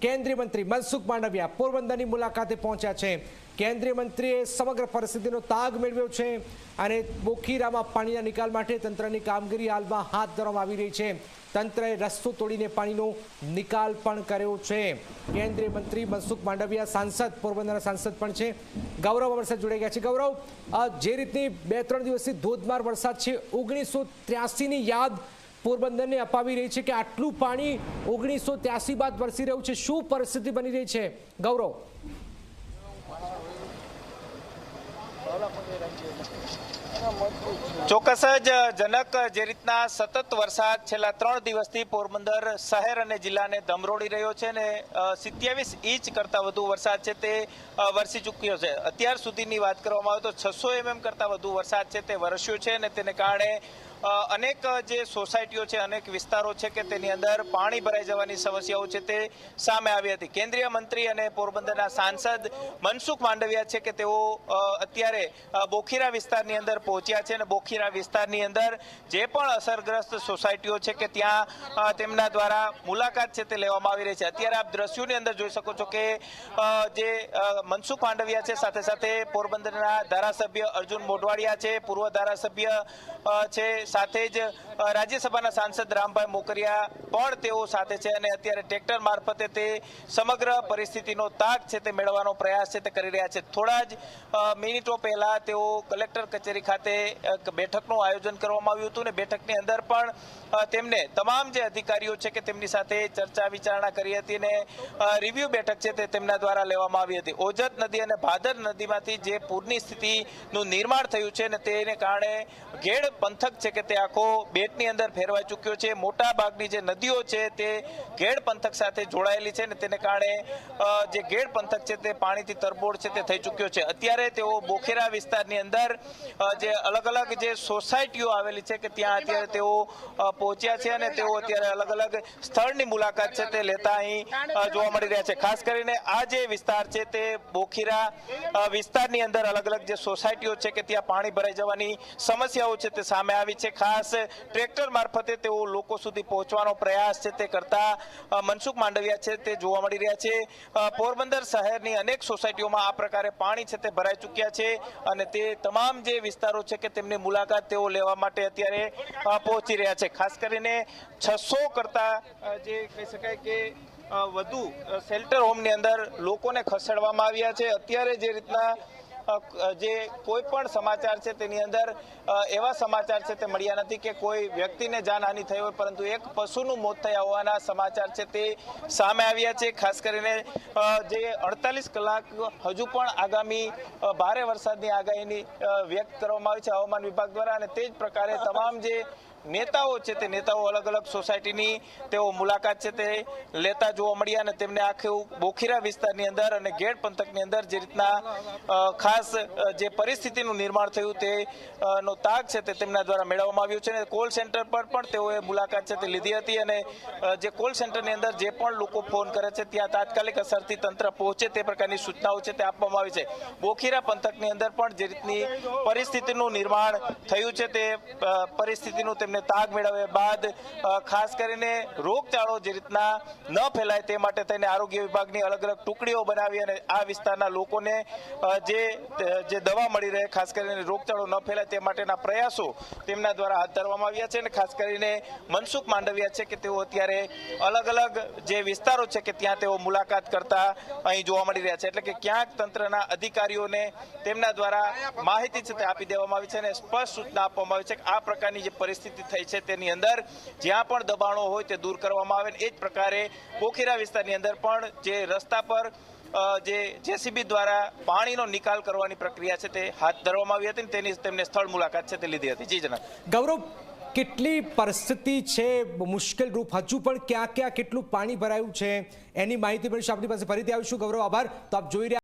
કેન્દ્રીય મંત્રી મનસુખ માંડવિયા પોરબંદરની મુલાકાતે પહોંચ્યા છે. કેન્દ્રીય મંત્રીએ સમગ્ર પરિસ્થિતિનો તાગ મેળવ્યો છે અને બોખીરામાં પાણીના નિકાલ માટે તંત્રની કામગીરી હાલમાં હાથ ધરવામાં આવી રહી છે. તંત્રએ રસ્તો તોડીને પાણીનો નિકાલ પણ કર્યો છે. કેન્દ્રીય મંત્રી મનસુખ માંડવિયા સાંસદ, પોરબંદરના સાંસદ પણ છે. ગૌરવ વરસાદ જોડાઈ ગયા છે. ગૌરવ જે રીતની બે ત્રણ દિવસથી ધોધમાર વરસાદ છે, ઓગણીસો ત્ર્યાસીની યાદ પોરબંદરને અપાવી રહી છે કે આટલું પાણી ઓગણીસો ત્યાસી બાદ વરસી રહ્યું છે. શું પરિસ્થિતિ બની રહી છે? ગૌરવ. ચોક્કસ જ જનક જે રીતના સતત વરસાદ છેલ્લા ત્રણ દિવસથી પોરબંદર શહેર અને જિલ્લાને ધમરોડી રહ્યો છે ને સિત્યાવીસ ઇંચ કરતાં વધુ વરસાદ છે તે વરસી ચૂક્યો છે. અત્યાર સુધીની વાત કરવામાં આવે તો છસો એમએમ કરતાં વધુ વરસાદ છે તે વરસ્યો છે અને તેને કારણે અનેક જે સોસાયટીઓ છે, અનેક વિસ્તારો છે કે તેની અંદર પાણી ભરાઈ જવાની સમસ્યાઓ છે તે સામે આવી હતી. કેન્દ્રીય મંત્રી અને પોરબંદરના સાંસદ મનસુખ માંડવિયા છે કે તેઓ અત્યારે બોખીરા વિસ્તારની અંદર પહોંચ્યા છે અને બોખીરા વિસ્તારની અંદર જે પણ અસરગ્રસ્ત સોસાયટીઓ છે કે ત્યાં તેમના દ્વારા મુલાકાત છે તે લેવામાં આવી રહી છે. અત્યારે આપ દ્રશ્યોની અંદર જોઈ શકો છો કે જે મનસુખ માંડવિયા છે, સાથે સાથે પોરબંદરના ધારાસભ્ય અર્જુન મોઢવાડિયા છે, પૂર્વ ધારાસભ્ય છે સાથે જ રાજ્યસભાના સાંસદ રામભાઈ મોકરિયા પણ તેઓ સાથે છે અને અત્યારે ટ્રેક્ટર મારફતે તે સમગ્ર પરિસ્થિતિનો તાગ છે તે મેળવવાનો પ્રયાસ છે તે કરી રહ્યા છે. થોડા જ મિનિટો પહેલા તેઓ કલેક્ટર કચેરી ખાતે બેઠકનું આયોજન કરવામાં આવ્યું હતું ને બેઠકની અંદર પણ તેમને તમામ જે અધિકારીઓ છે કે તેમની સાથે ચર્ચા વિચારણા કરી હતી અને રિવ્યુ બેઠક છે તે તેમના દ્વારા લેવામાં આવી હતી. ઓજત નદી અને ભાદર નદીમાંથી જે પૂરની સ્થિતિનું નિર્માણ થયું છે ને તેને કારણે ઘેડ પંથક છે કે તે આખો બેટની અંદર ફેરવાઈ ચૂક્યો છે. મોટા ભાગની જે નદીઓ છે તે ઘેડ પંથક સાથે જોડાયેલી છે ને તેને કારણે જે ઘેડ પંથક છે તે પાણીથી તરબોળ છે તે થઈ ચૂક્યો છે. અત્યારે તેઓ બોખેરા વિસ્તારની અંદર જે અલગ અલગ જે સોસાયટીઓ આવેલી છે કે ત્યાં અત્યારે તેઓ પહોંચ્યા છે અને તેઓ અત્યારે અલગ અલગ સ્થળની મુલાકાત છે તે લેતા અહીં જોવા મળી રહ્યા છે. ખાસ કરીને આ જે વિસ્તાર છે તે બોખીરા વિસ્તારની અંદર અલગ અલગ જે સોસાયટીઓ છે કે ત્યાં પાણી ભરાઈ જવાની સમસ્યાઓ છે તે સામે આવી છે. ખાસ ટ્રેક્ટર મારફતે તેઓ લોકો સુધી પહોંચવાનો પ્રયાસ છે તે કરતા મનસુખ માંડવિયા છે તે જોવા મળી રહ્યા છે. પોરબંદર શહેરની અનેક સોસાયટીઓમાં આ પ્રકારે પાણી છે તે ભરાઈ ચૂક્યા છે અને તે તમામ જે વિસ્તારો છે કે તેમની મુલાકાત તેઓ લેવા માટે અત્યારે પહોંચી રહ્યા છે. ખાસ કરીને છસો કરતા જે કહી શકાય કે વધુ શેલ્ટર હોમની અંદર લોકોને ખસેડવામાં આવ્યા છે. અત્યારે જે રીતના જે કોઈ પણ સમાચાર છે તેની અંદર એવા સમાચાર છે તે મળ્યા નથી કે કોઈ વ્યક્તિને જાનહાનિ થઈ હોય, પરંતુ એક પશુનું મોત થયા હોવાના સમાચાર છે તે સામે આવ્યા છે. ખાસ કરીને જે અડતાલીસ કલાક હજુ પણ આગામી ભારે વરસાદની આગાહીની વ્યક્ત કરવામાં આવી છે હવામાન વિભાગ દ્વારા અને તે જ પ્રકારે તમામ જે નેતાઓ છે તે નેતાઓ અલગ અલગ સોસાયટીની તેઓ મુલાકાત છે તે લેતા જોવા મળ્યા અને તેમને આખું બોખીરા વિસ્તારની અંદર અને ગેડ પંથકની અંદર જે રીતના ખાસ જે પરિસ્થિતિનું નિર્માણ થયું તે નો તાગ છે તે તેમના દ્વારા મેળવવામાં આવ્યું છે અને કોલ સેન્ટર પર પણ તેઓએ મુલાકાત છે તે લીધી હતી અને જે કોલ સેન્ટરની અંદર જે પણ લોકો ફોન કરે છે ત્યાં તાત્કાલિક અસરથી તંત્ર પહોંચે તે પ્રકારની સૂચનાઓ છે તે આપવામાં આવી છે. બોખીરા પંથકની અંદર પણ જે રીતની પરિસ્થિતિનું નિર્માણ થયું છે તે પરિસ્થિતિનું તેમને તાગ મેળવ્યા બાદ ખાસ કરીને રોગચાળો જે રીતના ન ફેલાય તે માટે થઈને આરોગ્ય વિભાગની અલગ અલગ ટુકડીઓ બનાવી અને આ વિસ્તારના લોકોને જે જે દવા મળી રહે, ખાસ કરીને રોગચાળો ન ફેલાય તે માટેના પ્રયાસો તેમના દ્વારા હાથ ધરવામાં આવ્યા છે અને ખાસ કરીને મનસુખ માંડવિયા છે કે તેઓ અત્યારે અલગ અલગ જે વિસ્તારો છે કે ત્યાં તેઓ મુલાકાત કરતા અહીં જોવા મળી રહ્યા છે. એટલે કે ક્યાંક તંત્રના અધિકારીઓને તેમના દ્વારા માહિતી છે તે આપી દેવામાં આવી છે અને સ્પષ્ટ સૂચના આપવામાં આવી છે કે આ પ્રકારની જે પરિસ્થિતિ થઈ છે તેની અંદર. જ્યાં પણ દબાણો હોય તે દૂર કરવામાં આવે એ જ પ્રકારે પોખીરા વિસ્તારની અંદર પણ જે રસ્તા પર જે જેસીબી દ્વારા પાણીનો નિકાલ કરવાની પ્રક્રિયા છે તે હાથ ધરવામાં આવી હતી તેની તેમને સ્થળ મુલાકાત છે તે લીધી હતી. જી જનાબ. ગૌરવ, કેટલી પરિસ્થિતિ છે? મુશ્કેલ રૂપ હજુ પણ ક્યાં ક્યાં કેટલું પાણી ભરાયું છે? એની માહિતી પણ આપણી પાસે ફરીથી આવીશું. ગૌરવ, આભાર. તો આપ જોઈ રહ્યા